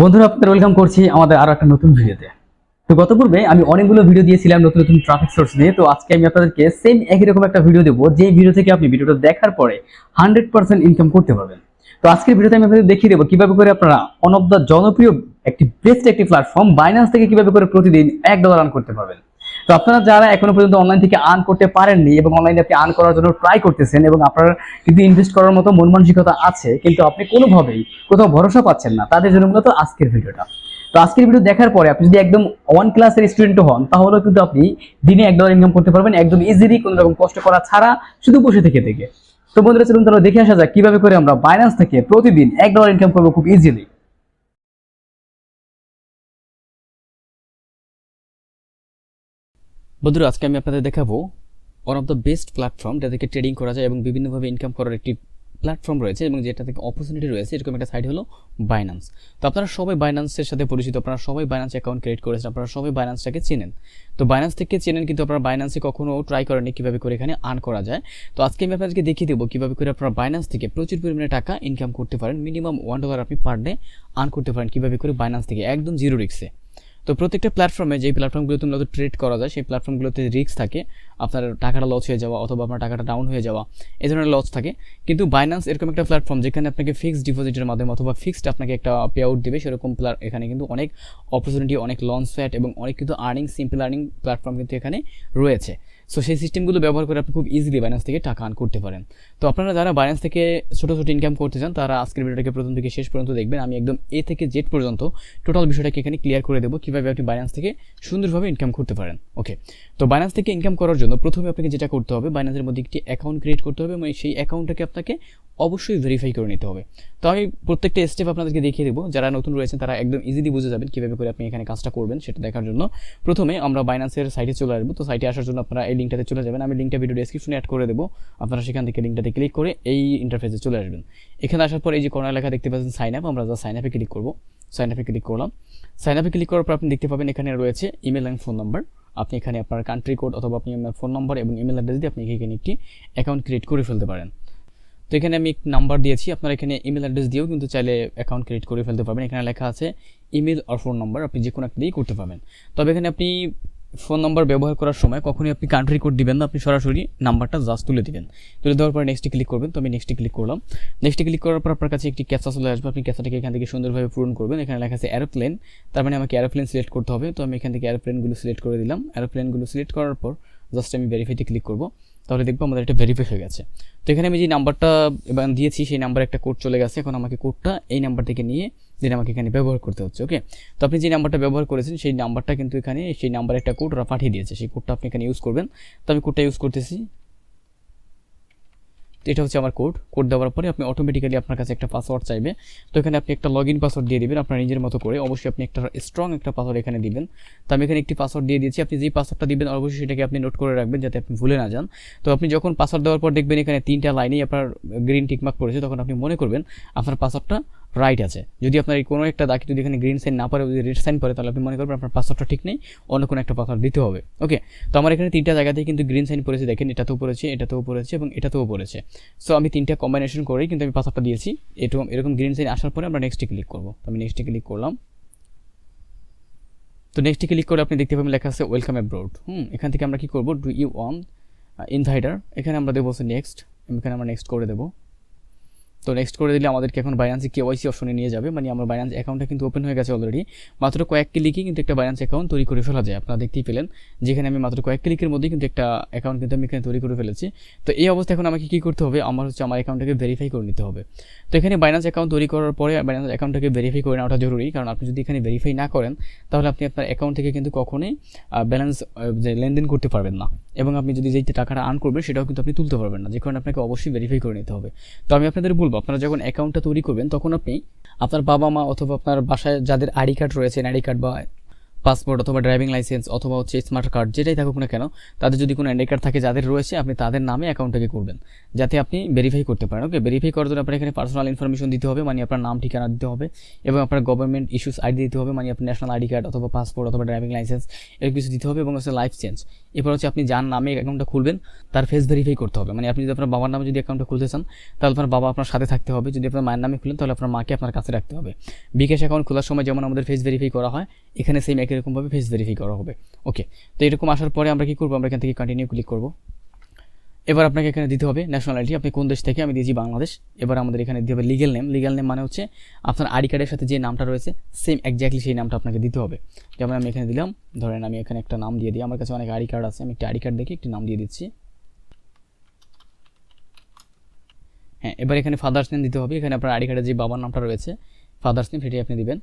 বন্ধুরা, আপনাদের ওয়েলকাম করছি আমাদের আরও একটা নতুন ভিডিওতে। তো গত পূর্বে আমি অনেকগুলো ভিডিও দিয়েছিলাম নতুন নতুন ট্রাফিক সোর্স নিয়ে, তো আজকে আমি আপনাদেরকে সেম একই রকম একটা ভিডিও দেবো, যে ভিডিও থেকে আপনি ভিডিওটা দেখার পরে হান্ড্রেড পার্সেন্ট ইনকাম করতে পারবেন। তো আজকের ভিডিওতে আমি আপনাদের দেখিয়ে দেবো কীভাবে করে আপনারা অন অফ দ্য জনপ্রিয় একটি বেস্ট একটি প্ল্যাটফর্ম বাইন্যান্স থেকে কীভাবে করে প্রতিদিন এক ডলার আর্ন করতে পারবেন। তো আপনারা যারা এখনও পর্যন্ত অনলাইন থেকে আর্ন করতে পারেননি এবং অনলাইনে আপনি আর্ন করার জন্য ট্রাই করতেছেন এবং আপনার কিন্তু ইনভেস্ট করার মতো মন মানসিকতা আছে, কিন্তু আপনি কোনোভাবেই কোথাও ভরসা পাচ্ছেন না, তাদের জন্য মূলত আজকের ভিডিওটা। তো আজকের ভিডিও দেখার পরে আপনি যদি একদম ওয়ান ক্লাসের স্টুডেন্ট হন তাহলে কিন্তু আপনি দিনে এক ডলার ইনকাম করতে পারবেন, একদম ইজিলি কোনো রকম কষ্ট করা ছাড়া শুধু বসে থেকে থেকে তো বন্ধুরা, চলুন তাহলে দেখে আসা যাক কীভাবে করে আমরা বাইন্যান্স থেকে প্রতিদিন এক ডলার ইনকাম করব খুব ইজিলি বন্ধুরা, আজকে আমি আপনাদের দেখাবো one of the best platform যা থেকে ট্রেডিং করা যায় এবং বিভিন্নভাবে ইনকাম করার একটি প্ল্যাটফর্ম রয়েছে এবং যেটা থেকে অপরচুনিটি রয়েছে, এরকম একটা সাইট হলো বাইন্যান্স তো আপনারা সবাই বাইন্যান্সের সাথে পরিচিত, আপনারা সবাই বাইন্যান্স অ্যাকাউন্ট ক্রিয়েট করেছেন, আপনারা সবাই বাইন্যান্সটাকে চেনেন। তো বাইন্যান্স থেকে চেনেন কিন্তু আপনারা বাইন্যান্সে কখনো ট্রাই করেনি কীভাবে করে এখানে আর্ন করা যায়। তো আজকে আমি আপনাদেরকে দেখিয়ে দেবো কীভাবে করে আপনারা বাইন্যান্স থেকে প্রচুর পরিমাণে টাকা ইনকাম করতে পারেন। মিনিমাম ওয়ান ডলার আপনি পার ডে আর্ন করতে পারেন কীভাবে করে বাইন্যান্স থেকে, একদম জিরো রিক্সে তো প্রত্যেকটা প্ল্যাটফর্মে যেই প্ল্যাটফর্মগুলোতে মূলত ট্রেড করা যায়, সেই প্ল্যাটফর্মগুলোতে রিস্ক থাকে। আপনার টাকাটা লস হয়ে যাওয়া অথবা আপনার টাকাটা ডাউন হয়ে যাওয়া, এই ধরনের লস থাকে। কিন্তু বাইন্যান্স এরকম একটা প্ল্যাটফর্ম যেখানে আপনাকে ফিক্সড ডিপোজিটের মাধ্যমে অথবা ফিক্সড আপনাকে একটা পে আউট দেবে, সেরকম এখানে কিন্তু অনেক অপরচুনিটি অনেক লঞ্চ ফ্যাট এবং অনেক কিন্তু আর্নিং সিম্পল আর্নিং প্ল্যাটফর্ম কিন্তু এখানে রয়েছে। সো সেই সিস্টেমগুলো ব্যবহার করে আপনি খুব ইজিলি বাইন্যান্স থেকে টাকা আর্ন করতে পারেন। তো আপনারা যারা বাইন্যান্স থেকে ছোটো ছোটো ইনকাম করতে চান, তারা আজকের ভিডিওটাকে প্রথম থেকে শেষ পর্যন্ত দেখবেন। আমি একদম এ থেকে জেড পর্যন্ত টোটাল বিষয়টাকে এখানে ক্লিয়ার করে দেবো, কীভাবে আপনি বাইন্যান্স থেকে সুন্দরভাবে ইনকাম করতে পারেন। ওকে তো বাইন্যান্স থেকে ইনকাম করার জন্য প্রথমে আপনাকে যেটা করতে হবে বাইন্যান্সের মধ্যে একটি অ্যাকাউন্ট ক্রিয়েট করতে হবে এবং সেই অ্যাকাউন্টটাকে আপনাকে অবশ্যই ভেরিফাই করে নিতে হবে। তো আমি প্রত্যেকটা স্টেপ আপনাদেরকে দেখিয়ে দেবো। যারা নতুন রয়েছেন, তারা একদম ইজিলি বুঝে যাবেন কীভাবে করে আপনি এখানে কাজটা করবেন, সেটা দেখার জন্য। প্রথমে আমরা বাইন্যান্সের সাইটে চলে আসব। তো সাইটে আসার জন্য আপনারা লিঙ্কটাতে চলে যাবেন। আমি লিঙ্কটা ভিডিও ডেসক্রিপশনে অ্যাড করে দেবো। আপনারা সেখান থেকে লিঙ্কটাতে ক্লিক করে এই ইন্টারফেসে চলে আসবেন। এখানে আসার পর এই যে কর্নার লেখা দেখতে পাচ্ছেন সাইন আপ আমরা যা সাইন আপে ক্লিক করব। সাইন আপে ক্লিক করলাম। সাইন আপে ক্লিক করার পর আপনি দেখতে পাবেন এখানে রয়েছে ইমেল অ্যান্ড ফোন নাম্বার আপনি এখানে আপনার কান্ট্রি কোড অথবা আপনি আপনার ফোন নাম্বার এবং ইমেল অ্যাড্রেস দিয়ে আপনি এখানে একটি অ্যাকাউন্ট ক্রিয়েট করে ফেলতে পারেন। তো এখানে আমি নাম্বার দিয়েছি। আপনারা এখানে ইমেল অ্যাড্রেস দিয়েও কিন্তু চাইলে অ্যাকাউন্ট ক্রিয়েট করে ফেলতে পারবেন। এখানে লেখা আছে ইমেল আর ফোন নাম্বার আপনি যে কোনো একটা দিয়েই করতে পারবেন। তবে এখানে আপনি ফোন নাম্বার ব্যবহার করার সময় কখনই আপনি কান্ট্রি কোড দিবেন না, আপনি সরাসরি নাম্বারটা জাস্ট তুলে দিবেন। তুলে দেওয়ার পর নেক্সটে ক্লিক করবেন, তো আমি নেক্সটে ক্লিক করলাম। নেক্সটে ক্লিক করার পর আপনার কাছে একটি ক্যাপচা চলে আসবে, আপনি ক্যাপচাটাকে এখান থেকে সুন্দরভাবে পূরণ করবেন। এখানে লেখা আছে অ্যারোপ্লেন তার মানে আমাকে অ্যারোপ্লেন সিলেক্ট করতে হবে। তো আমি এখান থেকে অ্যারোপ্লেনগুলো সিলেক্ট করে দিলাম। অ্যারোপ্লেনগুলো সিলেক্ট করার পর জাস্ট আমি ভেরিফাইতে ক্লিক করব। তাহলে দেখব আমাদের এটা ভেরিফাই হয়ে গেছে। তো এখানে আমি যে নাম্বারটা দিয়েছি, সেই নাম্বার একটা কোড চলে গেছে। এখন আমাকে কোডটা এই নাম্বার থেকে নিয়ে যেটা আমাকে এখানে ব্যবহার করতে হচ্ছে ওকে তো আপনি যে নাম্বারটা ব্যবহার করেছেন, সেই নাম্বারটা কিন্তু এখানে, সেই নাম্বারে একটা কোড ওরা পাঠিয়ে দিয়েছে। সেই কোডটা আপনি এখানে ইউজ করবেন। তো আমি কোডটা ইউজ করতেছি। এটা হচ্ছে আমার কোড কোড দেওয়ার পরে আপনি অটোমেটিক্যালি আপনার কাছে একটা পাসওয়ার্ড চাইবে। তো এখানে আপনি একটা লগ ইন পাসওয়ার্ড দিয়ে দেবেন আপনার নিজের মতো করে। অবশ্যই আপনি একটা স্ট্রং একটা পাসওয়ার্ড এখানে দিবেন। তো আমি এখানে একটি পাসওয়ার্ড দিয়ে দিয়েছি। আপনি যেই পাসওয়ার্ডটা দিবেন, অবশ্যই সেটাকে আপনি নোট করে রাখবেন যাতে আপনি ভুলে না যান। তো আপনি যখন পাসওয়ার্ড দেওয়ার পর দেখবেন এখানে তিনটা লাইনেই আপনার গ্রিন টিকমার্ক পড়েছে। তখন আপনি মনে করবেন আপনার পাসওয়ার্ডটা রাইট আছে। যদি আপনার কোনো একটা দাগে যদি এখানে গ্রিন সাইন না পারে যদি রেড সাইন পড়ে, তাহলে আপনি মনে করবেন আপনার পাসওয়ার্ডটা ঠিক নেই, অন্য কোনো একটা পাসওয়ার্ড দিতে হবে। ওকে তো আমার এখানে তিনটা জায়গাতেই কিন্তু গ্রিন সাইন পড়েছে, দেখেন এটাতেও পড়েছে এটাতেও পড়েছে এবং এটাতেও পড়েছে। সো আমি তিনটা কম্বিনেশন করেই কিন্তু আমি পাসওয়ার্ডটা দিয়েছি। এরকম এরকম গ্রিন সাইন আসার পরে আমরা নেক্সটে ক্লিক করব। তো আমি নেক্সটে ক্লিক করলাম। তো নেক্সটে ক্লিক করে আপনি দেখতে পাবেন লেখা আছে ওয়েলকাম অ্যাব্রোড হুম, এখান থেকে আমরা কী করব? ডু ইউ ওয়ান ইনভাইটার এখানে আমরা দেবো নেক্সট এখানে আমরা নেক্সট করে দেবো। তো নেক্সট করে দিলে আমাদেরকে এখন বাইন্যান্সে কেওয়াইসি অপশনে নিয়ে যাবে। মানে আমার বাইন্যান্স অ্যাকাউন্টটা কিন্তু ওপেন হয়ে গেছে অলরেডি মাত্র কয়েক ক্লিকই কিন্তু একটা বাইন্যান্স অ্যাকাউন্ট তৈরি করে ফেলা যায়। আপনারা দেখতেই পেলেন। যেখানে আমি মাত্র কয়েক ক্লিকের মধ্যেই কিন্তু একটা অ্যাকাউন্ট কিন্তু আমি এখানে তৈরি করে ফেলেছি। তো এই অবস্থা এখন আমাকে কী করতে হবে? আমার হচ্ছে আমার অ্যাকাউন্টটাকে ভেরিফাই করে নিতে হবে। তো এখানে বাইন্যান্স অ্যাকাউন্ট তৈরি করার পরে বাইন্যান্স অ্যাকাউন্টটাকে ভেরিফাই করে নেওয়াটা জরুরি। কারণ আপনি যদি এখানে ভেরিফাই না করেন, তাহলে আপনি আপনার অ্যাকাউন্ট থেকে কিন্তু কখনোই ব্যালেন্স যে লেনদেন করতে পারবেন না। এবং আপনি যদি যেই টাকাটা আর্ন করবেন, সেটাও কিন্তু আপনি তুলতে পারবেন না। যে কারণে আপনাকে অবশ্যই ভেরিফাই করে নিতে হবে। তো আমি আপনাদের বলব আপনারা যখন অ্যাকাউন্টটা তৈরি করবেন, তখন আপনি আপনার বাবা মা অথবা আপনার বাসায় যাদের আইডি কার্ড রয়েছে আইডি কার্ড বা পাসপোর্ট অথবা ড্রাইভিং লাইসেন্স অথবা হচ্ছে স্মার্ট কার্ড যেটাই থাকুক না কেন, তাদের যদি কোনো এনআই কার্ড থাকে যাদের রয়েছে, আপনি তাদের নামে অ্যাকাউন্টটাকে করবেন, যাতে আপনি ভেরিফাই করতে পারেন। ওকে ভেরিফাই করার জন্য আপনার এখানে পার্সোনাল ইনফরমেশন দিতে হবে মানে আপনার নাম, ঠিকানা দিতে হবে, এবং আপনার গভর্নমেন্ট ইস্যুস আইডি দিতে হবে মানে আপনার ন্যাশনাল আইডি কার্ড অথবা পাসপোর্ট অথবা ড্রাইভিং লাইসেন্স এর কিছু দিতে হবে, এবং হচ্ছে লাইফ চেঞ্জ এরপর হচ্ছে আপনি যার নামে অ্যাকাউন্টটা খুলবেন, তার ফেস ভেরিফাই করতে হবে। মানে আপনি যদি আপনার বাবার নামে যদি অ্যাকাউন্টটা খুলতে চান, তাহলে আপনার বাবা আপনার সাথে থাকতে হবে। যদি আপনার মায়ের নামে খুলেন, তাহলে আপনার মাকে আপনার কাছে রাখতে হবে। বিকাশ অ্যাকাউন্ট খোলার সময় যেমন আমাদের ফেস ভেরিফাই করা হয়, এখানে সেম একই রকমভাবে ফেস ভেরিফাই করা হবে। ওকে তো এরকম আসার পরে আমরা কী করব? আমরা এখান থেকে কন্টিনিউ ক্লিক করব। এবার আপনাকে এখানে দিতে হবে ন্যাশনালিটি আপনি কোন দেশ থেকে? আমি দিয়েছি বাংলাদেশ। এবার আমাদের এখানে দিতে হবে লিগেল নেম লিগেল নেম মানে হচ্ছে আপনার আইডি কার্ডের সাথে যে নামটা রয়েছে সেম একজ্যাক্টলি সেই নামটা আপনাকে দিতে হবে। যেমন আমি এখানে দিলাম, ধরেন আমি এখানে একটা নাম দিয়ে দিই। আমার কাছে অনেক আইডি কার্ড আছে, আমি একটা আইডি কার্ড দেখে একটি নাম দিয়ে দিচ্ছি। হ্যাঁ এবার এখানে ফাদার্স নেম দিতে হবে। এখানে আপনার আইডি কার্ডে যে বাবার নামটা রয়েছে ফাদার্স নেম সেটাই আপনি দিবেন।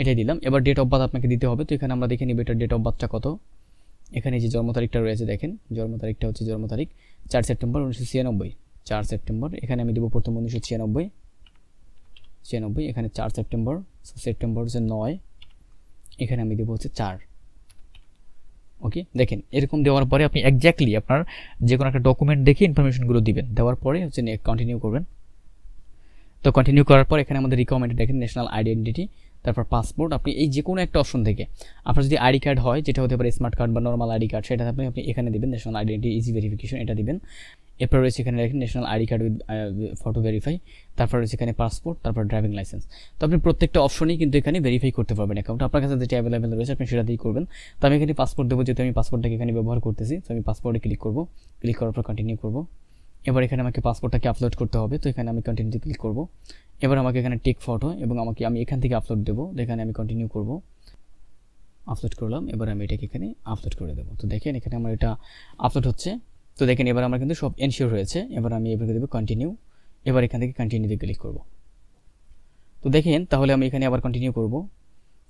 এটাই দিলাম। এবার ডেট অফ বার্থ আপনাকে দিতে হবে। তো এখানে আমরা দেখে নিব এটার ডেট অফ বার্থটা কত। এখানে যে জন্ম তারিখটা রয়েছে দেখেন। জন্ম তারিখটা হচ্ছে জন্ম তারিখ চার সেপ্টেম্বর উনিশশো ছিয়ানব্বই। চার সেপ্টেম্বর, এখানে আমি দেবো প্রথম উনিশশো ছিয়ানব্বই। ছিয়ানব্বই, এখানে চার সেপ্টেম্বর সেপ্টেম্বর হচ্ছে নয়। এখানে আমি দেবো হচ্ছে চার। ওকে দেখেন, এরকম দেওয়ার পরে আপনি একজ্যাক্টলি আপনার যে কোনো একটা ডকুমেন্ট দেখে ইনফরমেশনগুলো দিবেন। দেওয়ার পরে হচ্ছে কন্টিনিউ করবেন। তো কন্টিনিউ করার পর এখানে আমাদের রিকমেন্ডেড দেখেন ন্যাশনাল আইডেন্টিটি তারপর পাসপোর্ট আপনি এই যে কোনো একটা অপশন থেকে, আপনার যদি আইডি কার্ড হয়, যেটা হতে পারে স্মার্ট কার্ড বা নর্মাল আইডি কার্ড সেটা আপনি আপনি এখানে দেবেন ন্যাশনাল আইডেন্টি ইজি ভেরিফিকেশন এটা দেবেন। এরপর রয়েছে এখানে দেখেন national ID card with photo verify তারপর রয়েছে এখানে পাসপোর্ট তারপর ড্রাইভিং লাইসেন্স তো আপনি প্রত্যেকটা অপশনই কিন্তু এখানে ভেরিফাই করতে পারবেন অ্যাকাউন্ট আপনার কাছে যেটা অ্যাভেলেবেল রয়েছে, আপনি সেটা দিয়ে করবেন। তো আমি এখানে পাসপোর্ট দেবো, যেহেতু আমি পাসপোর্টটাকে এখানে ব্যবহার করতেছি, তো আমি পাসপোর্টে ক্লিক করব। ক্লিক করার পর কন্টিনিউ করব। এবার এখানে আমাকে পাসপোর্টটাকে আপলোড করতে হবে, তো এখানে আমি কন্টিনিউ ক্লিক করব। এবার আমাকে এখানে টেক ফটো এবং আমাকে আমি এখান থেকে আপলোড দেবো এখানে আমি কন্টিনিউ করব। আপলোড করলাম, এবার আমি এটাকে এখানে আপলোড করে দেবো। তো দেখেন এখানে আমার এটা আপলোড হচ্ছে। তো দেখেন এবার আমার কিন্তু সব এনশিওর হয়েছে, এবার আমি এবারে দেবো কন্টিনিউ এবার এখান থেকে কন্টিনিউতে ক্লিক করব। তো দেখেন, তাহলে আমি এখানে আবার কন্টিনিউ করব।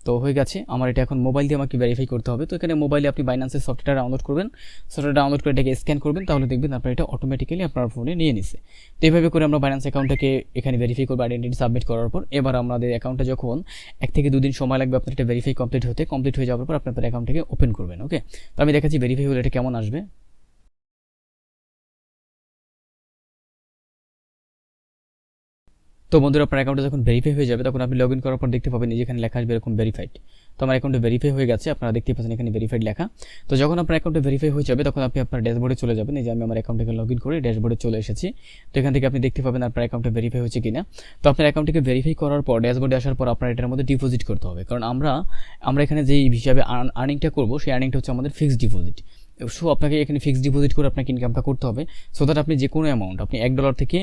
তো হয়ে গেছে। আমার এটা এখন মোবাইল দিয়ে আমাকে ভেরিফাই করতে হবে। তো এখানে মোবাইলে আপনি বাইন্যান্সের সফটওয়্যার ডাউনলোড করবেন। সফটওয়্যার ডাউনলোড করে এটাকে স্ক্যান করবেন, তাহলে দেখবেন আপনার এটা অটোমেটিক্যালি আপনার ফোনে নিয়ে নিছে। তো এইভাবে করে আমরা বাইন্যান্স অ্যাকাউন্টটাকে এখানে ভেরিফাই করব আইডেন্টিটি সাবমিট করার পর। এবার আমাদের অ্যাকাউন্টটা যখন এক থেকে দুদিন সময় লাগবে আপনার এটা ভেরিফাই কমপ্লিট হতে কমপ্লিট হয়ে যাওয়ার পর আপনার অ্যাকাউন্টটাকে ওপেন করবেন ওকে তো আমি দেখাচ্ছি ভেরিফাই হলে এটা কেমন আসবে। তো বন্ধুরা আপনার অ্যাকাউন্টে যখন ভেরিফাই হয়ে যাবে, তখন আপনি লগ ইন করার পর দেখতে পাবেন যেখানে লেখা আসবে এরকম ভেরিফাইড তো আমার অ্যাকাউন্টে ভেরিফাই হয়ে গেছে, আপনারা দেখতে পাচ্ছেন এখানে ভেরিফাইড লেখা। তো যখন আপনার অ্যাকাউন্টে ভেরিফাই হয়ে যাবে, তখন আপনি আপনার ড্যাশবোর্ডে চলে যাবেন। এই যে আমি আমার অ্যাকাউন্টে লগ ইন করে ড্যাশবোর্ডে চলে এসেছি। তো এখান থেকে আপনি দেখতে পাবেন আপনার অ্যাকাউন্টে ভেরিফাই হয়েছে কিনা। তো আপনার অ্যাকাউন্টটিকে ভেরিফাই করার পর ড্যাশবোর্ডে আসার পর আপনার এটার মধ্যে ডিপোজিট করতে হবে। কারণ আমরা আমরা এখানে যেই হিসাবে আর্নিংটা করব, সেই আর্নিংটা হচ্ছে আমাদের ফিক্সড ডিপোজিট সো আপনাকে এখানে ফিক্সড ডিপোজিট করে আপনাকে ইনকামটা করতে হবে। সো দ্যাট আপনি যে কোনো অ্যামাউন্ট আপনি এক ডলার থেকে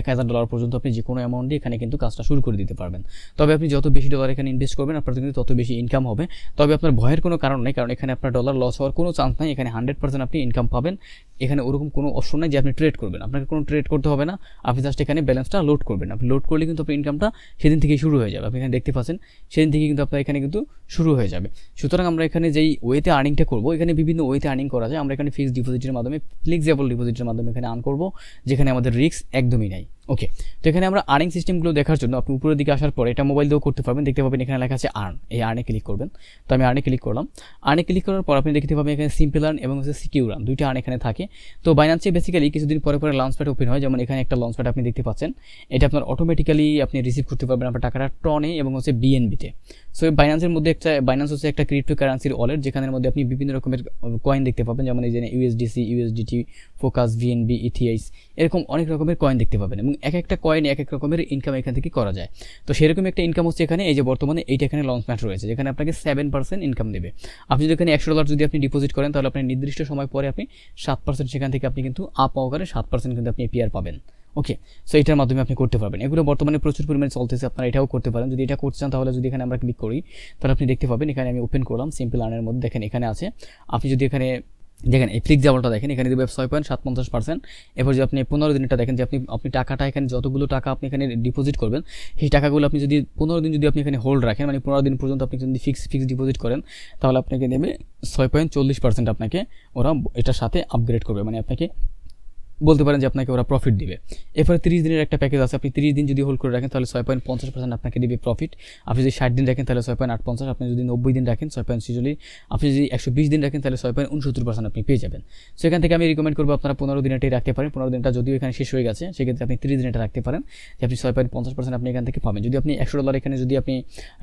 এক হাজার ডলার পর্যন্ত আপনি যে কোনো অ্যামাউন্টে এখানে কিন্তু কাজটা শুরু করে দিতে পারবেন। তবে আপনি যত বেশি ডলার এখানে ইনভেস্ট করবেন, আপনার কিন্তু তত বেশি ইনকাম হবে। তবে আপনার ভয়ের কোনো কারণ নেই, কারণ এখানে আপনার ডলার লস হওয়ার কোনো চান্স নাই, এখানে হান্ড্রেড পার্সেন্ট আপনি ইনকাম পাবেন। এখানে ওরকম কোনো অপশন নেই যে আপনি ট্রেড করবেন। আপনাকে কোনো ট্রেড করতে হবে না, আপনি জাস্ট এখানে ব্যালেন্সটা লোড করবেন। আপনি লোড করলে কিন্তু আপনার ইনকামটা সেদিন থেকেই শুরু হয়ে যাবে। আপনি এখানে দেখতে পাচ্ছেন, সেদিন থেকে কিন্তু আপনার এখানে কিন্তু শুরু হয়ে যাবে। সুতরাং আমরা এখানে যেই ওয়েতে আর্নিংটা করব, এখানে বিভিন্ন ওয়েতে আর্নিং করা যায়। আমরা এখানে ফিক্সড ডিপোজিটের মাধ্যমে ফ্লেক্সিবল ডিপোজিটের মাধ্যমে এখানে আর্ন করব, যেখানে আমাদের রিস্ক একদমই নাই ওকে তো এখানে আমরা আর্নিং সিস্টেমগুলো দেখার জন্য আপনি উপরের দিকে আসার পরে এটা মোবাইল দিয়েও করতে পারবেন। দেখতে পাবেন এখানে লেখা আছে আর্ন এই আর্নে ক্লিক করবেন। তো আমি আর্নে ক্লিক করলাম। আর্নে ক্লিক করার পর আপনি দেখতে পাবেন এখানে সিম্পল আর্ন এবং হচ্ছে সিকিউর আর্ন দুইটা আর্ন এখানে থাকে। তো বাইনান্সে বেসিক্যালি কিছুদিন পরে পরে লঞ্চ প্যাড ওপেন হয়। যেমন এখানে একটা লঞ্চ প্যাড আপনি দেখতে পাচ্ছেন। এটা আপনার অটোমেটিক্যালি আপনি রিসিভ করতে পারবেন আপনার টাকাটা টনে এবং হচ্ছে বিএনবিতে সো বাইন্যান্সের মধ্যে একটা বাইন্যান্স হচ্ছে একটা ক্রিপ্টো কারেন্সির ওয়ালেট যেখানের মধ্যে আপনি বিভিন্ন রকমের কয়েন দেখতে পাবেন। যেমন এই যে ইউএসডিসি ইউএসডিটি ফোকাস ভিএনবি ইথিআইস এরকম অনেক রকমের কয়েন দেখতে পাবেন। এবং এক একটা কয়েন এক এক রকমের ইনকাম এখান থেকে করা যায়। তো সেরকম একটা ইনকাম হচ্ছে এখানে, এই যে বর্তমানে এইটা এখানে লঞ্চ ম্যাট রয়েছে, যেখানে আপনাকে সেভেন পার্সেন্ট ইনকাম দেবে। আপনি যদি এখানে একশো ডলার যদি আপনি ডিপোজিট করেন, তাহলে আপনি নির্দিষ্ট সময় পরে আপনি সাত পার্সেন্ট সেখান থেকে আপনি কিন্তু আপ অকারে সাত পার্সেন্ট কিন্তু আপনি এপিআর পাবেন। ওকে সো এটার মাধ্যমে আপনি করতে পারবেন। এগুলো বর্তমানে প্রচুর পরিমাণে চলতেছে, আপনারা এটাও করতে পারেন। যদি এটা করতে চান, তাহলে যদি এখানে আমরা ক্লিক করি, তাহলে আপনি দেখতে পাবেন, এখানে আমি ওপেন করলাম সিম্পল আর্নের মধ্যে দেখেন এখানে আছে। আপনি যদি এখানে দেখেন, এই ফ্লিক জাবলটা দেখেন, এখানে দেবে ছয় পয়েন্ট সাত পঞ্চাশ পার্সেন্ট এরপর যদি আপনি পনেরো দিনটা দেখেন যে আপনি আপনি টাকাটা এখানে যতগুলো টাকা আপনি এখানে ডিপোজিট করবেন, সেই টাকাগুলো আপনি যদি পনেরো দিন যদি আপনি এখানে হোল্ড রাখেন মানে পনেরো দিন পর্যন্ত আপনি যদি ফিক্স ফিক্স ডিপোজিট করেন, তাহলে আপনাকে দেবে ছয় পয়েন্ট চল্লিশ পার্সেন্ট আপনাকে ওরা এটার সাথে আপগ্রেড করবে। মানে আপনাকে বলতে পারেন যে আপনাকে ওরা প্রফিট দিবে। এরপরে তিরিশ দিনের একটা প্যাকেজ আছে, আপনি তিরিশ দিন যদি হোল্ড করে রাখেন, তাহলে ছয় পয়েন্ট পঞ্চাশ পার্সেন্ট আপনাকে দিবে প্রফিট আপনি যদি ষাট দিন রাখেন, তাহলে ছয় পয়েন্ট আট পঞ্চাশ আপনি যদি নব্বই দিন রাখেন, ছয় পয়েন্ট ছিচল্লিশ আপনি যদি একশো বিশ দিন রাখেন, তাহলে ছয় পয়েন্ট উনসত্তর পার্সেন্ট আপনি পেয়ে যাবেন। সো এখান থেকে আমি রিকমেন্ড করব আপনারা পনেরো দিনটাই রাখতে পারেন। পনেরো দিনটা যদিও এখানে শেষ হয়ে গেছে, সেক্ষেত্রে আপনি তিরিশ দিনটা রাখতে পারেন যে আপনি ছয় পয়েন্ট পঞ্চাশ পার্সেন্ট আপনি এখান থেকে পাবেন। যদি আপনি একশো ডলার এখানে যদি আপনি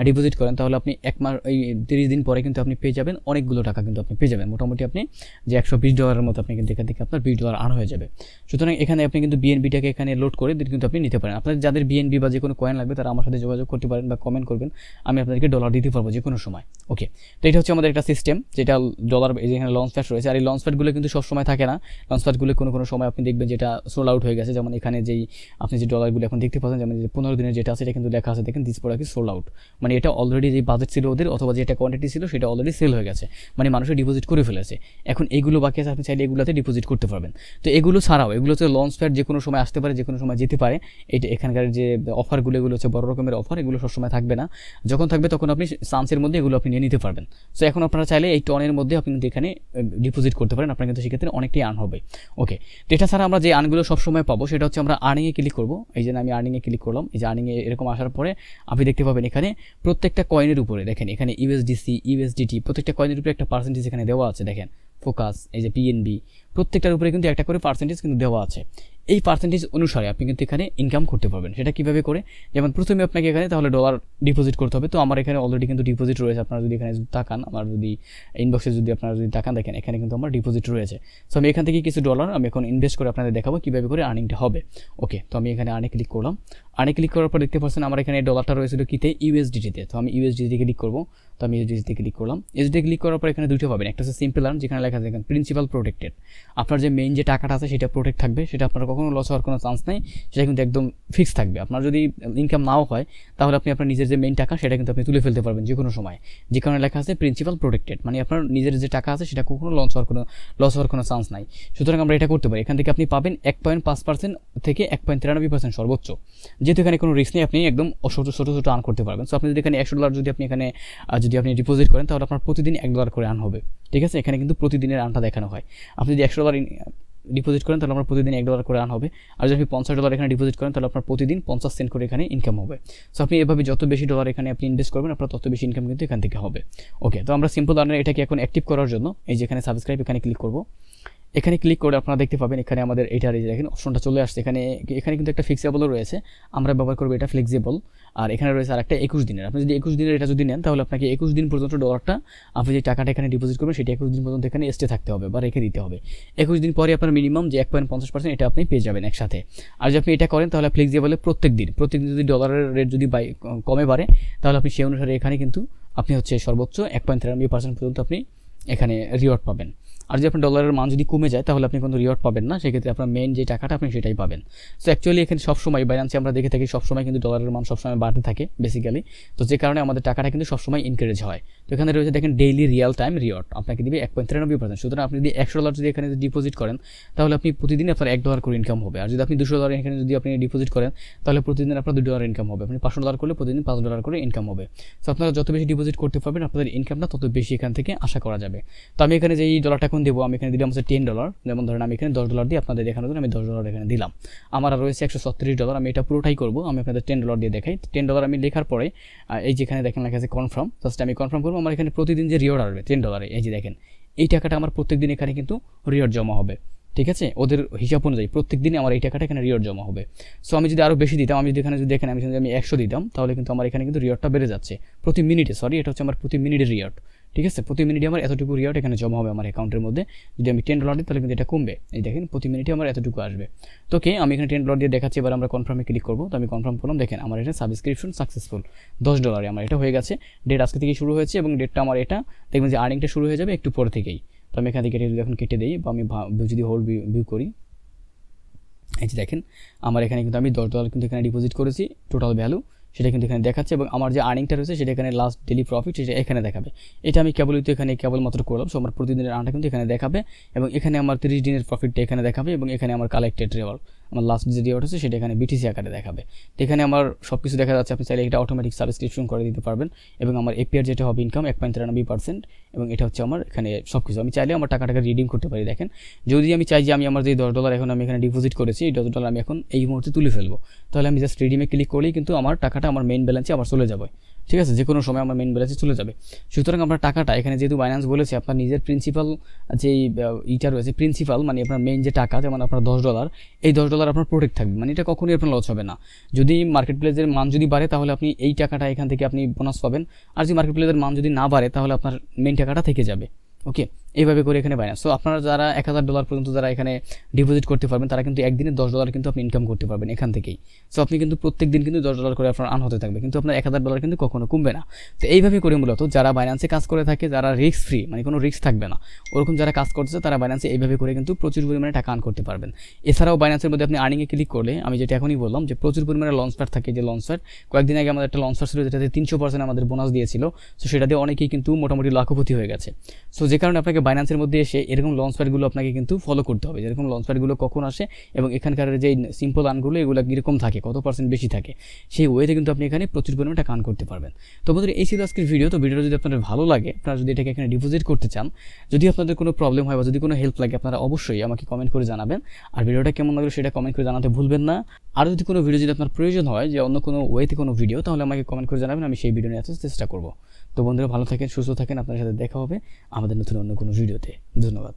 ডিপোজিট করেন, তাহলে আপনি এক মাস, এই তিরিশ দিন পরে কিন্তু আপনি পেয়ে যাবেন। অনেকগুলো টাকা কিন্তু আপনি পেয়ে যাবেন। মোটামুটি আপনি যে একশো বিশ ডলারের মতো আপনি কিন্তু এখান থেকে আপনার বিশ ডলার আর্ন হয়ে যাবে। সুতরাং এখানে আপনি কিন্তু বিএনবিটাকে এখানে লোড করে কিন্তু আপনি নিতে পারেন। আপনাদের যাদের বিএনবি বা যে কোনো কয়েন লাগবে, তারা আমার সাথে যোগাযোগ করতে পারেন বা কমেন্ট করবেন। আমি আপনাদেরকে ডলার দিতে পারব যে কোনো সময়। ওকে তো এটা হচ্ছে আমাদের একটা সিস্টেম যেটা ডলার যেখানে লঞ্চ প্যাড রয়েছে। আর এই লঞ্চ প্যাডগুলো কিন্তু সবসময় থাকে না। লঞ্চ প্যাডগুলো কোনো কোনো সময় আপনি দেখবেন যেটা সোল আউট হয়ে গেছে। যেমন এখানে যেই আপনি যে ডলারগুলো এখন দেখতে পাচ্ছেন, যেমন যে পনেরো দিনের যেটা আছে, এটা কিন্তু লেখা আছে। দেখেন দিস প্রোডাক্ট সোল আউট মানে এটা অলরেডি যে বাজেট ছিল ওদের, অথবা যেটা কোয়ান্টিটি ছিল, সেটা অলরেডি সেল হয়ে গেছে। মানে মানুষের ডিপোজিট করে ফেলেছে। এখন এইগুলো বাকি আছে, আপনি চাইলে এগুলোতে ডিপোজিট করতে পারবেন। তো এগুলো ছাড়াও, এগুলো হচ্ছে লঞ্চ প্যাড যে কোনো সময় আসতে পারে যে কোনো সময় যেতে পারে। এটা এখানকার যে অফারগুলো এগুলো হচ্ছে বড় রকমের অফার এগুলো সবসময় থাকবে না। যখন থাকবে তখন আপনি চান্সের মধ্যে এগুলো আপনি নিয়ে নিতে পারবেন। সো এখন আপনারা চাইলে এই টনের মধ্যে আপনি এখানে ডিপোজিট করতে পারেন। আপনার কিন্তু সেক্ষেত্রে অনেকটাই আর্ন হবে। ওকে তো এটা ছাড়া আমরা যে আর্নগুলো সবসময় পাবো, সেটা হচ্ছে আমরা আর্নিংয়ে ক্লিক করব। এই জন্য আমি আর্নিংয়ে ক্লিক করলাম, এই যে আর্নিংয়ে এরকম আসার পরে আপনি দেখতে পাবেন এখানে প্রত্যেকটা কয়েনের উপরে, দেখেন এখানে ইউএসডিসি ইউএসডিটি প্রত্যেকটা কয়েনের উপরে একটা পার্সেন্টেজ এখানে দেওয়া আছে, দেখেন। ফোকাস এই যে পিএনবি প্রত্যেকটার উপরে কিন্তু একটা করে পার্সেন্টেজ কিন্তু দেওয়া আছে। এই পার্সেন্টেজ অনুসারে আপনি কিন্তু এখানে ইনকাম করতে পারবেন। সেটা কীভাবে করে? যেমন প্রথমে আপনাকে এখানে তাহলে ডলার ডিপোজিট করতে হবে। তো আমার এখানে অলরেডি কিন্তু ডিপোজিট রয়েছে। আপনারা যদি এখানে তাকান, আমার যদি ইনবক্সে যদি আপনারা যদি তাকান, দেখেন এখানে কিন্তু আমার ডিপোজিট রয়েছে। সো আমি এখান থেকে কিছু ডলার আমি এখন ইনভেস্ট করে আপনাদের দেখাবো কীভাবে করে আর্নিংটা হবে। ওকে তো আমি এখানে আর্নে ক্লিক করলাম। আর্নে ক্লিক করার পর দেখতে পাচ্ছেন আমার এখানে ডলারটা রয়েছিল কিতে? ইউএসডিটিতে তো। আমি ইউএসডিতে ক্লিক করব। তো আমি ইউএসডিতে ক্লিক করলাম। ইউএসডি ক্লিক করার পর এখানে দুটো পাবেন। একটা হচ্ছে সিম্পল আর্ন যেখানে লেখা আছে প্রিন্সিপাল প্রোটেক্টেড আপনার যে মেইন যে টাকাটা আছে, সেটা প্রোটেক্ট থাকবে। সেটা আপনার কখনো লস হওয়ার কোনো চান্স নেই, সেটা কিন্তু একদম ফিক্স থাকবে। আপনার যদি ইনকাম নাও হয়, তাহলে আপনি আপনার নিজের যে মেইন টাকা, সেটা কিন্তু আপনি তুলে ফেলতে পারবেন যে কোনো সময়। যে কারণে লেখা আছে প্রিন্সিপাল প্রোটেক্টেড মানে আপনার নিজের যে টাকা আছে, সেটা কখনো লস হওয়ার কোনো লস হওয়ার কোনো চান্স নাই। সুতরাং আমরা এটা করতে পারি। এখান থেকে আপনি পাবেন এক পয়েন্ট পাঁচ পার্সেন্ট থেকে এক পয়েন্ট তিরানব্বই পার্সেন্ট সর্বোচ্চ। যেহেতু এখানে কোনো রিস্ক নেই, আপনি একদম ছোটো ছোটো ছোটো আর্ন করতে পারবেন। সো আপনি যদি এখানে একশো ডলার যদি আপনি এখানে যদি আপনি ডিপোজিট করেন, তাহলে আপনার প্রতিদিন এক ডলার করে আর্ন হবে। ঠিক আছে? এখানে কিন্তু প্রতিদিনের আর্নটা দেখানো হয়। আপনি যদি একশো ডলার ডিপোজিট করেন, তাহলে আপনার প্রতিদিন এক ডলার করে আর্ন হবে। আর যদি আপনি পঞ্চাশ ডলার এখানে ডিপোজিট করেন, তাহলে আপনার প্রতিদিন পঞ্চাশ সেন্ট করে এখানে ইনকাম হবে। সো আপনি এভাবে যত বেশি ডলার এখানে আপনি ইনভেস্ট করবেন, আপনার তত বেশি ইনকাম কিন্তু এখান থেকে হবে। ওকে তো আমরা সিম্পল আর্নের এটাকে এখন অ্যাক্টিভ করার জন্য, এই যে এখানে সাবস্ক্রাইব এখানে ক্লিক করব। এখানে ক্লিক করে আপনারা দেখতে পাবেন এখানে আমাদের এইটার এই দেখেন অপশনটা চলে আসছে। এখানে এখানে কিন্তু একটা ফিক্সেবলও রয়েছে। আমরা ব্যবহার করব এটা ফ্লেক্সিবল আর এখানে রয়েছে আর একটা একুশ দিনের। আপনি যদি একুশ দিনের এটা যদি নেন, তাহলে আপনাকে একুশ দিন পর্যন্ত ডলারটা আপনি যে টাকাটা এখানে ডিপোজিট করবেন, সেটা একুশ দিন পর্যন্ত এখানে স্টে থাকতে হবে বা রেখে দিতে হবে। একুশ দিন পরে আপনার মিনিমাম যে এক পয়েন্ট পঞ্চাশ পার্সেন্ট এটা আপনি পেয়ে যাবেন একসাথে। আর যদি আপনি এটা করেন, তাহলে ফ্লেক্সিবলে প্রত্যেক দিন প্রত্যেক দিন যদি ডলারের রেট যদি বাই, কমে বাড়ে, তাহলে আপনি সেই অনুসারে এখানে কিন্তু আপনি হচ্ছে সর্বোচ্চ এক পয়েন্ট তিরানব্বই পার্সেন্ট পর্যন্ত আপনি এখানে রিওয়ার্ড পাবেন। আর যদি আপনার ডলারের মান যদি কমে যায়, তাহলে আপনি কোনো রিওয়ার্ড পাবেন না। সেক্ষেত্রে আপনার মেন যে টাকাটা, আপনি সেটাই পাবেন। সো অ্যাকচুয়ালি এখানে সবসময় বাইন্যান্সে আমরা দেখে থাকি, সবসময় কিন্তু ডলারের মান সবসময় বাড়তে থাকে বেসিক্যালি তো যে কারণে আমাদের টাকাটা কিন্তু সবসময় ইনকারেজ হয়। তো এখানে রয়েছে, দেখেন ডেইলি রিয়াল টাইম রিওয়ার্ড আপনাকে দিবে এক পয়েন্ট তিরানব্বই পার্সেন্ট সুতরাং আপনি যদি একশো ডলার যদি এখানে ডিপোজিট করেন, তাহলে আপনি প্রতিদিন আপনার এক ডলার করে ইনকাম হবে। আর যদি আপনি দুশো ডলার এখানে যদি আপনি ডিপোজিট করেন, তাহলে প্রতিদিন আপনার দু ডলার ইনকাম হবে। আপনি পাঁচশো ডলার করলে প্রতিদিন পাঁচ ডলার করে ইনকাম হবে। সো আপনারা যত বেশি ডিপোজিট করতে পারবেন, আপনাদের ইনকামটা তত বেশি এখান থেকে আশা করা যাবে। তো আমি এখানে যে এই ডলারটা এখন দেবো, আমি এখানে দিলাম হচ্ছে টেন ডলার যেমন ধরেন আমি এখানে দশ ডলার দিয়ে আপনাদের দেখানোর জন্য আমি দশ ডলার এখানে দিলাম। আমার আর রয়েছে একশো ছত্রিশ ডলার আমি এটা পুরোটাই করব। আমি আপনাদের টেন ডলার দিয়ে দেখাই। টেন ডলার আমি লেখার পরে এই যেখানে দেখেন লেখা আছে কনফার্ম জাস্ট আমি কনফার্ম করব, আমার এখানে প্রতিদিন যে রিওয়ার্ড আসবে টেন ডলারে এই যে দেখেন, এই টাকাটা আমার প্রত্যেক দিন এখানে কিন্তু রিওয়ার্ড জমা হবে। ঠিক আছে? ওদের হিসাব অনুযায়ী প্রত্যেক দিনে আমার এই টাকাটা এখানে রিওয়ার্ড জমা হবে। সো আমি যদি আরও বেশি দিতাম, আমি যদি এখানে যদি দেখেন, আমি যদি আমি একশো দিতাম, তাহলে কিন্তু আমার এখানে কিন্তু রিওয়ার্ডটা বেড়ে যাচ্ছে। প্রতি মিনিটে সরি এটা হচ্ছে আমার প্রতি মিনিটের রিওয়ার্ড ঠিক আছে? প্রতি মিনিটে আমার এতটুকু রিওয়ার্ড এখানে জমা হবে আমার অ্যাকাউন্টের মধ্যে। যদি আমি টেন ডলার দিই, তাহলে কিন্তু এটা কমবে। এই দেখেন, প্রতি মিনিটে আমার এতটুকু আসবে। তো ওকে আমি এখানে টেন ডলার দিয়ে দেখাচ্ছি, এবার আমরা কনফার্মে ক্লিক করব। তো আমি কনফার্ম করলাম, দেখেন, আমার এটা সাবস্ক্রিপশন সাকসেসফুল দশ ডলারে আমার এটা হয়ে গেছে। ডেট আজকে থেকে শুরু হয়েছে এবং ডেটটা আমার এটা, দেখবেন যে আর্নিংটা শুরু হয়ে যাবে একটু পরে থেকেই। তো আমি এখান থেকে যদি এখন কেটে দিই, বা আমি যদি হোল্ড ভিউ করি। এই যে দেখেন, আমার এখানে কিন্তু আমি দশ ডলার কিন্তু এখানে ডিপোজিট করেছি টোটাল ভ্যালু সেটা কিন্তু এখানে দেখাচ্ছে এবং আমার যে আর্নিংটা রয়েছে সেটা এখানে লাস্ট ডেলি প্রফিট সেটা এখানে দেখাবে। এটা আমি কেবলই তো এখানে কেবলমাত্র করলাম সো আমার প্রতিদিনের আর্নটা কিন্তু এখানে দেখাবে এবং এখানে আমার তিরিশ দিনের প্রফিটটা এখানে দেখাবে এবং এখানে আমার কালেক্টেড রিওয়ার্ড আমার লাস্ট যে রিওয়ার্ড হচ্ছে সেটা এখানে বিটিসি আকারে দেখাবে। তো এখানে আমার সব কিছু দেখা যাচ্ছে, আপনি চাইলে এটা অটোমেটিক সাবস্ক্রিপশন করে দিতে পারবেন এবং আমার এপিআর যেটা হবে ইনকাম এক পয়েন্ট তিরানব্বই পার্সেন্ট এবং এটা হচ্ছে আমার এখানে সব কিছু আমি চাইলে আমার টাকাটাকে রিডিম করতে পারি, দেখেন। যদি আমি চাই যে আমি আমার যে দশ ডলার এখন আমি এখানে ডিপোজিট করেছি, এই দশ ডলার আমি এখন এই মুহূর্তে তুলে ফেলব। তাহলে আমি জাস্ট রিডিমে ক্লিক করলেই কিন্তু আমার টাকাটা আমার মেইন ব্যালেন্সে আবার চলে যাবে। ঠিক আছে? যে কোনো সময় আমার মেইন ব্যালেন্সে চলে যাবে। সুতরাং আপনার টাকাটা, এখানে যেহেতু বাইন্যান্স বলেছে, আপনার নিজের প্রিন্সিপাল যে ইটা রয়েছে প্রিন্সিপাল মানে আপনার মেইন যে টাকা, যেমন আপনার দশ ডলার এই দশ ডলার আপনার প্রোটেক্ট থাকবে। মানে এটা কখনোই আপনার লস হবে না। যদি মার্কেট প্লেসের মান যদি বাড়ে, তাহলে আপনি এই টাকাটা এখান থেকে আপনি বোনাস পাবেন। আর যদি মার্কেট প্লেসের মান যদি না বাড়ে, তাহলে আপনার মেইন টাকাটা থেকে যাবে। ওকে এইভাবে করে এখানে বাইনান্স সো আপনারা যারা এক হাজার ডলার পর্যন্ত যারা এখানে ডিপোজিট করতে পারবেন, তারা কিন্তু একদিনে দশ ডলার কিন্তু আপনি ইনকাম করতে পারবেন এখান থেকেই। সো আপনি কিন্তু প্রত্যেক দিন কিন্তু দশ ডলার করে আপনার আন হতে থাকবে, কিন্তু আপনার এক হাজার ডলার কিন্তু কখনো কমবে না। তো এইভাবে করে মূলত যারা বাইন্যান্সে কাজ করে থাকে, যারা রিস্ক ফ্রি মানে কোনো রিস্ক থাকবে না, ওরকম যারা কাজ করতেছে, তারা বাইন্যান্সে এইভাবে করে কিন্তু প্রচুর পরিমাণে টাকা আর্ন করতে পারবেন। এছাড়াও বাইন্যান্সের মধ্যে আপনি আর্নিংয়ে ক্লিক করলে, আমি যেটা এখনই বললাম যে প্রচুর পরিমাণে লঞ্চ প্যাড থাকে যে লঞ্চ প্যাড কয়েকদিন আগে আমাদের একটা লঞ্চ প্যাড ছিল যেটাতে তিনশো পার্সেন্ট আমাদের বোনাস দিয়েছিল সো সেটা দিয়ে অনেকেই কিন্তু মোটামুটি লাখপতি হয়ে গেছে। সো যে কারণে আপনাকে বাইন্যান্সের মধ্যে এসে এরকম লঞ্চ প্যাডগুলো আপনাকে কিন্তু ফলো করতে হবে। যেরকম লঞ্চ প্যাডগুলো কখন আসে এবং এখানকার যে সিম্পল আনগুলো এগুলো কীরকম থাকে, কত পার্সেন্ট বেশি থাকে, সেই ওয়েতে কিন্তু আপনি এখানে প্রচুর পরিমাণে টাকা আর্ন করতে পারবেন। তো বন্ধুরা, এই ছিল আজকের ভিডিও তো ভিডিওটা যদি আপনাদের ভালো লাগে, আপনারা যদি এটাকে এখানে ডিপোজিট করতে চান, যদি আপনাদের কোনো প্রবলেম হয় বা যদি কোনো হেল্প লাগে, আপনারা অবশ্যই আমাকে কমেন্ট করে জানাবেন। আর ভিডিওটা কেমন লাগল সেটা কমেন্ট করে জানাতে ভুলবেন না। আর যদি কোনো ভিডিও যদি আপনার প্রয়োজন হয় যে অন্য কোনো ওয়েতে কোনো ভিডিও তাহলে আমাকে কমেন্ট করে জানাবেন, আমি সেই ভিডিও নিয়ে আসার চেষ্টা করব। তো বন্ধুরা ভালো থাকেন, সুস্থ থাকেন। আপনার সাথে দেখা হবে আমাদের নতুন অন্য কোনো ভিডিওতে। ধন্যবাদ।